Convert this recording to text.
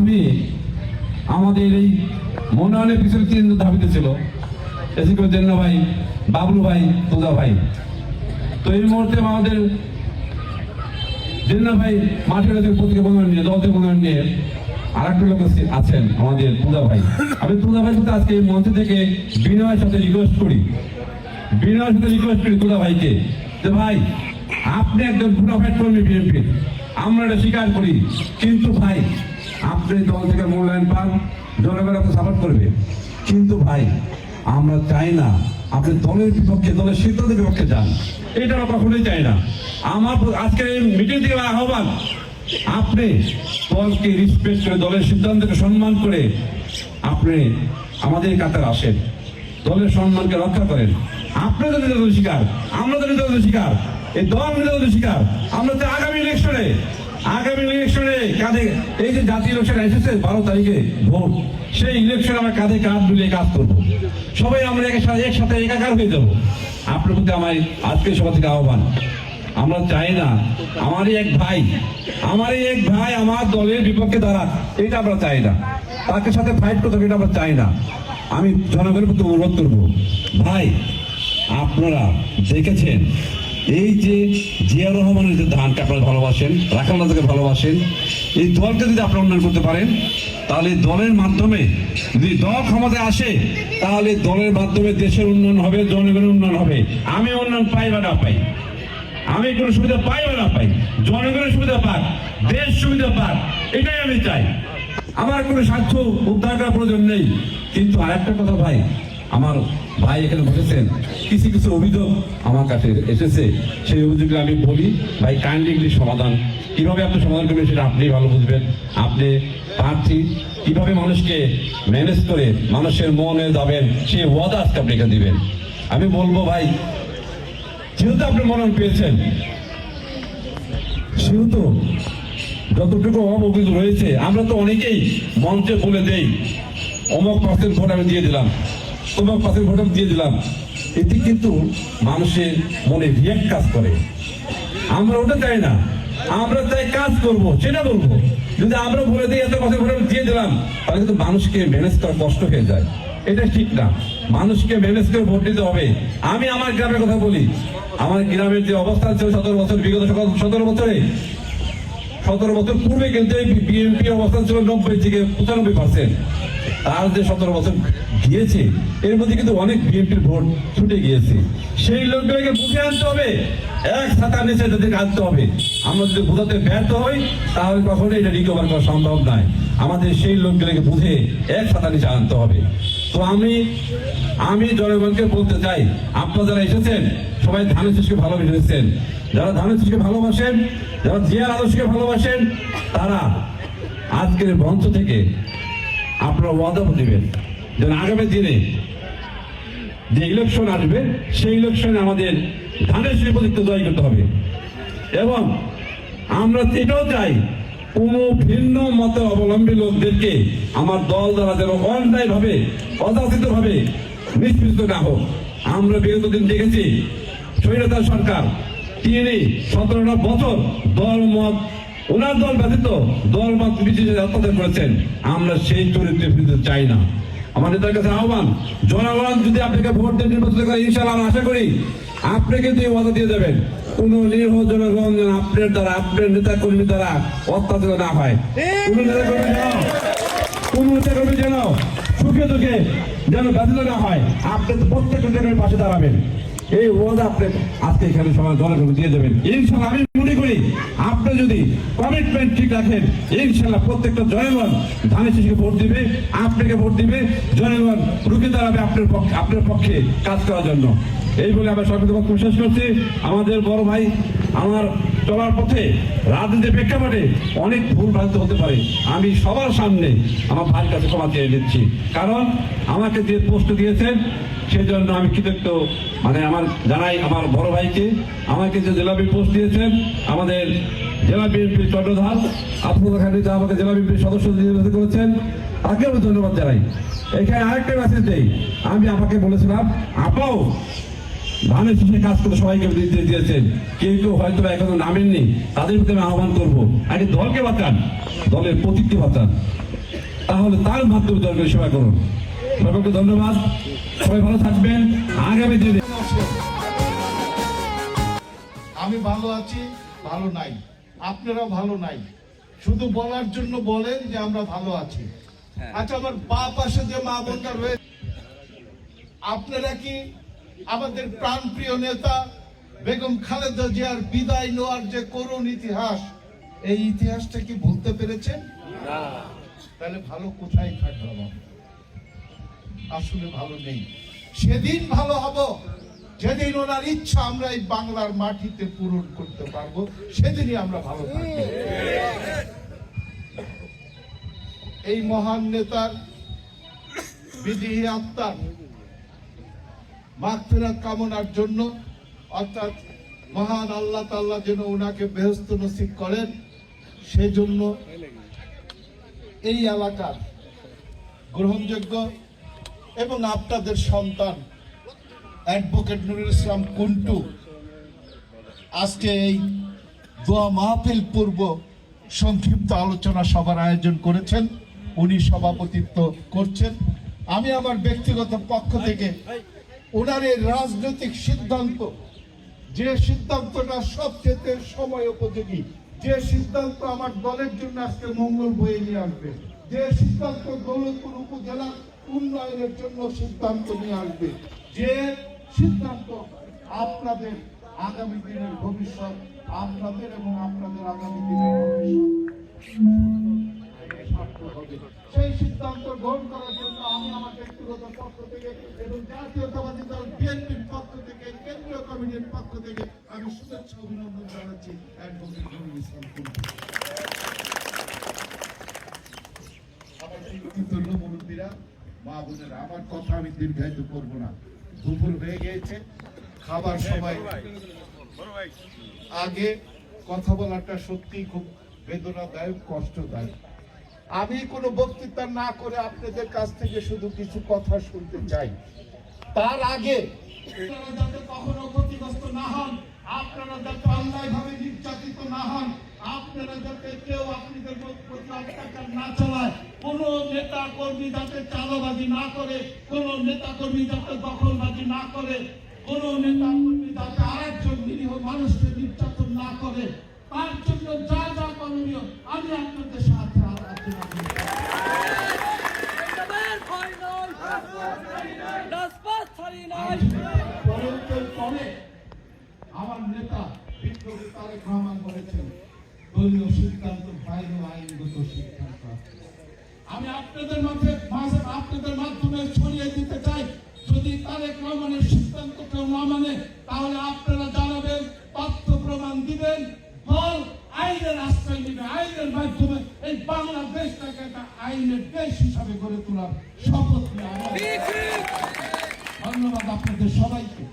আমি আমাদের এই মনোনয়নের পিছনে তিন ধাবিত ছিল। এসিকে জন্য ভাই, বাবলু ভাই তুদা ভাই। তো এই মুহূর্তে আমাদের জিন্না ভাই মাঠের প্রতীকে মনোনয়ন নিয়ে দল থেকে মনোনয়ন নিয়ে আর একটা লোক আছেন আমাদের তুদা ভাই। আমি তুদা ভাই সাথে আজকে এই মঞ্চ থেকে বিনয়ের সাথে রিকোয়েস্ট করি। বিনয়ের সাথে রিকোয়েস্ট করি তুদা ভাইকে যে, ভাই, আপনি একজন প্রোফাইট কর্মী বিএনপি আমরা এটা স্বীকার করি। কিন্তু ভাই আপনি দল থেকে মূল্যায়ন পান, জনগণ আপনাকে সাপোর্ট করবে। কিন্তু ভাই, আমরা চাই না আপনি দলের বিপক্ষে, দলের সিদ্ধান্তের বিপক্ষে যান। এটা আমরা কখনোই চাই না। আমার আজকের এই মিটিং থেকে আহ্বান, আপনি দলকে রিসপেক্ট করে, দলের সিদ্ধান্তকে সম্মান করে আপনি আমাদের কাতার আসেন। দলের সম্মানকে রক্ষা করেন। আপনি তো নির্যাতন শিকার, আমরা তো নির্যাতন শিকার। এই দল নির্যাতন শিকার। আমরা তো আগামী ইলেকশনে আগামী ইলেকশনে কাঁধে এই যে জাতীয় ইলেকশন এসেছে বারো তারিখে ভোট, সেই ইলেকশনে আমরা কাঁধে কাঁধ মিলিয়ে কাজ করব? সবাই আমরা একসাথে একসাথে একাকার হয়ে যাব। আপনার প্রতি আমার আজকে সভা থেকে আহ্বান। আমরা চাই না, আমারই এক ভাই, আমারই এক ভাই আমার দলের বিপক্ষে দাঁড়াক, এটা আমরা চাই না। তাকে সাথে ফাইট করতে এটা আমরা চাই না। আমি জনগণের প্রতি অনুরোধ করব। ভাই, আপনারা দেখেছেন এই যে জিয়া রহমানের যে ধানকে আপনারা ভালোবাসেন, রাখাল রাজাকে ভালোবাসেন, এই দলকে যদি আপনারা উন্নয়ন করতে পারেন, তাহলে দলের মাধ্যমে যদি দল ক্ষমতায় আসে, তাহলে দলের মাধ্যমে দেশের উন্নয়ন হবে, জনগণের উন্নয়ন হবে। আমি উন্নয়ন পাই বা না পাই? আমি কোনো সুবিধা পাই বা না পাই? জনগণের সুবিধা পাক, দেশ সুবিধা পাক, এটাই আমি চাই। আমার কোনো স্বার্থ উদ্ধার করার প্রয়োজন নেই। কিন্তু আরেকটা কথা ভাই আমার ভাই এখানে বসেছেন। কিছু কিছু অভিযোগ আমার কাছে এসেছে। সেই অভিযোগগুলো আমি বলি। ভাই কাইন্ডলি সমাধান। কীভাবে আপনি সমাধান করবেন সেটা আপনি ভালো বুঝবেন। আপনি প্রার্থী। কীভাবে মানুষকে ম্যানেজ করে মানুষের মনে যাবেন, সেই ওয়াদা আজকে আপনি এখানে দিবেন। আমি বলব, ভাই, যেহেতু আপনি মনোনয়ন পেয়েছেন, সেহেতু যতটুকু অবগত রয়েছে, আমরা তো অনেকেই মঞ্চে বলে দেই, অমক পাশের ভোট আমি দিয়ে দিলাম। তমক পাশের ভোট আমি দিয়ে দিলাম এটি কিন্তু মানুষের মনে রিয়াক্ট কাজ করে। আমরা ওটা চাই না। আমরা চাই কাজ করব, সেটা বলব। যদি আমরা বলে দিই এত পাশে ভোট দিয়ে দিলাম তাহলে কিন্তু মানুষকে ম্যানেজ করা কষ্ট হয়ে যায়। এটা ঠিক না। মানুষকে ম্যানেজ করে ভোট দিতে হবে। আমি আমার গ্রামের কথা বলি। আমার গ্রামের যে অবস্থা ছিল সতেরো বছর, বিগত সতেরো বছরে, সতেরো বছর পূর্বে কিন্তু বিএনপি অবস্থান ছিল নব্বই থেকে পঁচানব্বই পার্সেন্ট তার যে সতেরো বছর গিয়েছে এর মধ্যে কিন্তু অনেক বিএনপির ভোট ছুটে গিয়েছে। সেই লোকগুলোকে বুঝে আনতে হবে। এক ছাতার নিচে তাদেরকে আনতে হবে, আমরা যদি বোঝাতে ব্যর্থ হই, তাহলে কখনো এটা রিকভার করা সম্ভব নয়। আমাদের সেই লোকগুলোকে বুঝে এক ছাতার নিচে আনতে হবে। তো আমি আমি জনগণকে বলতে চাই, আপনারা যারা এসেছেন, সবাই ধানের শিশুকে ভালোবেসেছেন যারা ধানের শিশুকে ভালোবাসেন, যারা জিয়ার আদর্শকে ভালোবাসেন, তারা আজকের মঞ্চ থেকে আপনারা ওয়াদা দিবেন যেন আগামী দিনে যে ইলেকশন আসবে, সেই ইলেকশনে আমাদের ধানের শিশু প্রতিক্ত জয় করতে হবে। এবং আমরা এটাও চাই, কোন ভিন্ন মত অবলম্বী লোকদেরকে আমার দল দ্বারা যেন অন্যায় ভাবে অযাচিত ভাবে নিষ্পৃত না হোক। আমরা বিগত দিন দেখেছি স্বৈরতার সরকার, তিনি সতেরোটা বছর দল মত ওনার দল ব্যতীত দল মত বিশেষে অত্যাচার করেছেন। আমরা সেই চরিত্রে ফিরতে চাই না। আমার নেতার কাছে আহ্বান, জনগণ যদি আপনাকে ভোট দিয়ে নির্বাচিত করে ইনশাল্লাহ আশা করি আপনি কিন্তু এই দিয়ে দেবেন। কোন জনগণ যেন আপনার দ্বারা, আপনার নেতা কর্মী দ্বারা অত্যাচার না হয়। কোন নেতা কর্মী যেন সুখে দুঃখে যেন ব্যথিত না হয়, আপনি তো প্রত্যেক পাশে দাঁড়াবেন। এই ওয়াদা আপনি আজকে এখানে জনগণ দিয়ে দেবেন। ইনশাল্লাহ যদি কমিটমেন্ট ঠিক রাখেন ইনশাল্লাহ প্রত্যেকটা জনগণ ধানের শিশুকে ভোট দিবে, আপনাকে ভোট দিবে, জনগণ রুখে দাঁড়াবে আপনার পক্ষে আপনার পক্ষে কাজ করার জন্য। এই বলে আমরা বক্তব্য শেষ করছি। আমাদের বড় ভাই, আমার চলার পথে রাজনীতির প্রেক্ষাপটে অনেক ভুল ভ্রান্ত হতে পারে। আমি সবার সামনে আমার ভাইয়ের কাছে ক্ষমা চেয়ে নিচ্ছি। কারণ আমাকে যে পোস্ট দিয়েছেন সেই জন্য আমি কৃতজ্ঞ। মানে আমার জানাই, আমার বড় ভাইকে আমাকে যে জেলা পোস্ট দিয়েছেন, আমাদের জেলা বিএনপির চট্টধার আফরুল খানিতে আমাকে জেলা বিএনপির সদস্য নির্বাচিত করেছেন তাকে আমি ধন্যবাদ জানাই। এখানে আরেকটা মেসেজ দেই। আমি আমাকে বলেছিলাম আপাও ধানের শীষে কাজ করে সবাইকে নির্দেশ দিয়েছেন। কেউ কেউ হয়তো এখনও নামেননি তাদের প্রতি আমি আহ্বান করব। আগে দলকে বাঁচান দলের প্রতীককে বাঁচান। তাহলে তার মাধ্যমে দলকে সেবা করুন। সকলকে ধন্যবাদ। সবাই ভালো থাকবেন। আগামী দিনে আমি ভালো আছি ভালো নাই। আপনারা ভালো নাই। শুধু বলার জন্য বলেন যে আমরা ভালো আছি। আচ্ছা আমার বা পাশে যে মা বোনটা রয়েছে আপনারা কি আমাদের প্রাণপ্রিয় নেতা বেগম খালেদা জিয়ার বিদায় নেওয়ার যে করুণ ইতিহাস এই ইতিহাসটা কি ভুলতে পেরেছেন? তাহলে ভালো কোথায় থাকলাম আসলে ভালো নেই। সেদিন ভালো হব যেদিন ওনার ইচ্ছা আমরা এই বাংলার মাটিতে পূরণ করতে পারব সেদিনই আমরা ভালো থাকব। এই মহান নেতার বিদেহী আত্মার মাগফিরাত কামনার জন্য, অর্থাৎ মহান আল্লাহ তাল্লাহ যেন ওনাকে বেহস্ত নসিব করেন, সেজন্য এই এলাকার গ্রহণযোগ্য এবং আপনাদের সন্তান অ্যাডভোকেট নুরুল ইসলাম কুন্টু আজকে এই দোয়া মাহফিল পূর্ব সংক্ষিপ্ত আলোচনা সভার আয়োজন করেছেন। উনি সভাপতিত্ব করছেন। আমি আমার ব্যক্তিগত পক্ষ থেকে ওনার এই রাজনৈতিক সিদ্ধান্ত, যে সিদ্ধান্তটা সবচেয়ে সময় উপযোগী, যে সিদ্ধান্ত আমার দলের জন্য আজকে মঙ্গল বয়ে নিয়ে আসবে, যে সিদ্ধান্ত দৌলতপুর উপজেলার উন্নয়নের জন্য সিদ্ধান্ত নিয়ে আসবে, যে সিদ্ধান্ত আপনাদের আগামী দিনের ভবিষ্যৎ, আপনাদের এবং আপনাদের আগামী দিনের ভবিষ্যৎ। সেই সিদ্ধান্ত গ্রহণ করার জন্য আমি আমার ব্যক্তিগত পক্ষ থেকে এবং জাতীয়তাবাদী দল বিএনপির পক্ষ থেকে কেন্দ্রীয় কমিটির পক্ষ থেকে আমি শুভেচ্ছা অভিনন্দন জানাচ্ছি অ্যাডভোকেট ইসলাম। আমার মুরব্বীরা মা বোনেরা আমার কথা আমি দীর্ঘায়িত করব না। দুপুর হয়ে গিয়েছে খাবার সময় আগে কথা বলাটা সত্যি খুব বেদনাদায়ক কষ্টদায়ক। আমি কোনো বক্তৃতা না করে আপনাদের কাছ থেকে শুধু কিছু কথা শুনতে চাই। তার আগে যাতে কখনো ক্ষতিগ্রস্ত না হন, আপনারা যাতে অন্যায়ভাবে নির্যাতিত না হন, আপনারা যাতে কেউ আপনাদের না চালায়, কোন নেতা কর্মী যাতে চালাবাজি না করে, কোন নেতা কর্মী যাতে দখলবাজি না করে, কোন নেতা কর্মী যাতে আরেকজন নিরীহ মানুষকে নির্যাতন না করে, তার জন্য যা যা করণীয় আমি আপনাদের সাথে আমার নেতা বিপ্লবী তারেক রহমান বলেছেন দলীয় সিদ্ধান্ত বাইরে আইনগত সিদ্ধান্ত আমি আপনাদের মাঝে আপনাদের মাধ্যমে ছড়িয়ে দিতে চাই যদি তারেক রহমানের সিদ্ধান্ত কেউ না মানে তাহলে আপনারা জানাবেন তথ্য প্রমাণ দিবেন দল আইনের আশ্রয় নেবে আইনের মাধ্যমে এই বাংলাদেশটাকে একটা আইনের দেশ হিসাবে গড়ে তোলার শপথ নেওয়া ধন্যবাদ আপনাদের সবাইকে।